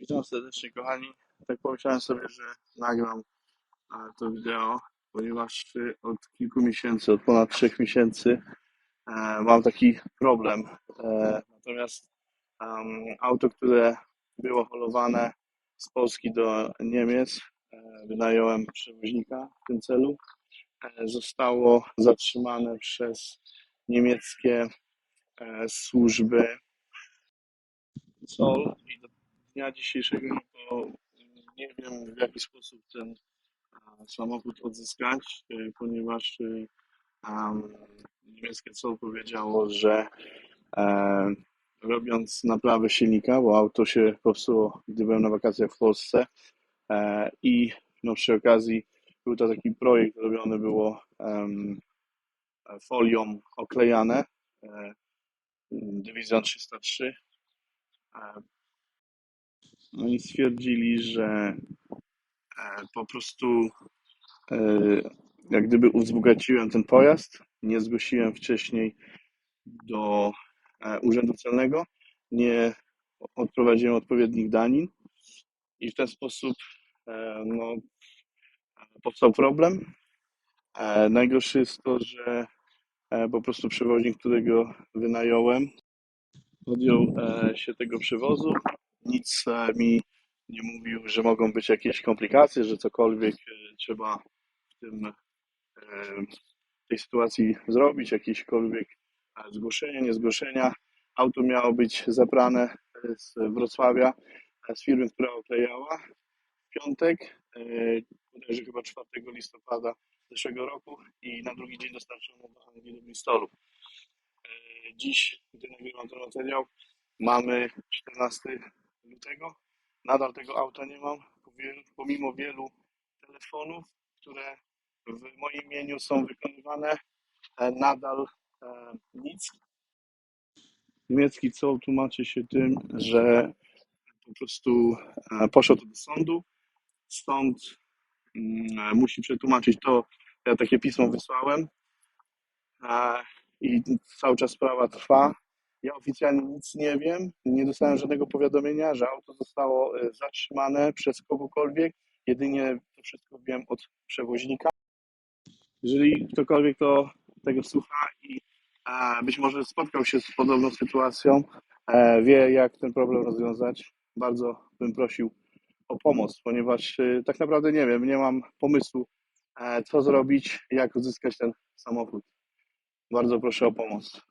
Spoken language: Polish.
Witam serdecznie, kochani. Tak pomyślałem sobie, że nagram e, to wideo, ponieważ e, od kilku miesięcy, od ponad trzech miesięcy e, mam taki problem. Natomiast auto, które było holowane z Polski do Niemiec, wynająłem przewoźnika w tym celu, zostało zatrzymane przez niemieckie służby Sol i do dnia dzisiejszego no, nie wiem w jaki sposób ten samochód odzyskać, e, ponieważ e, em, niemieckie Zoll powiedziało, że e, robiąc naprawę silnika, bo auto się popsuło, gdy byłem na wakacjach w Polsce i no, przy okazji był to taki projekt, robiony było folią oklejane, e, Dywizjon 303 e, No stwierdzili, że e, po prostu e, jak gdyby wzbogaciłem ten pojazd, nie zgłosiłem wcześniej do e, Urzędu Celnego, nie odprowadziłem odpowiednich danin i w ten sposób no, powstał problem. Najgorsze jest to, że po prostu przewoźnik, którego wynająłem, podjął się tego przewozu. Nic mi nie mówił, że mogą być jakieś komplikacje, że cokolwiek e, trzeba w tym, e, tej sytuacji zrobić, jakiekolwiek e, zgłoszenie, niezgłoszenia. Auto miało być zabrane z Wrocławia z firmy, która oklejała w piątek, bodajże chyba 4 listopada zeszłego roku i na drugi dzień dostarczono do Anglii do Bristolu. Dziś, gdy nagrywam ten materiał, mamy 14 lutego. Nadal tego auta nie mam, pomimo wielu telefonów, które w moim imieniu są wykonywane, e, nadal e, nic. Niemiecki Zoll tłumaczy się tym, że po prostu e, poszło do sądu. Sąd mm, musi przetłumaczyć to, ja takie pismo wysłałem i cały czas sprawa trwa. Ja oficjalnie nic nie wiem, nie dostałem żadnego powiadomienia, że auto zostało e, zatrzymane przez kogokolwiek. Jedynie to wszystko wiem od przewoźnika. Jeżeli ktokolwiek to tego słucha i e, być może spotkał się z podobną sytuacją, e, wie jak ten problem rozwiązać, bardzo bym prosił o pomoc, ponieważ tak naprawdę nie wiem, nie mam pomysłu, co zrobić, jak uzyskać ten samochód. Bardzo proszę o pomoc.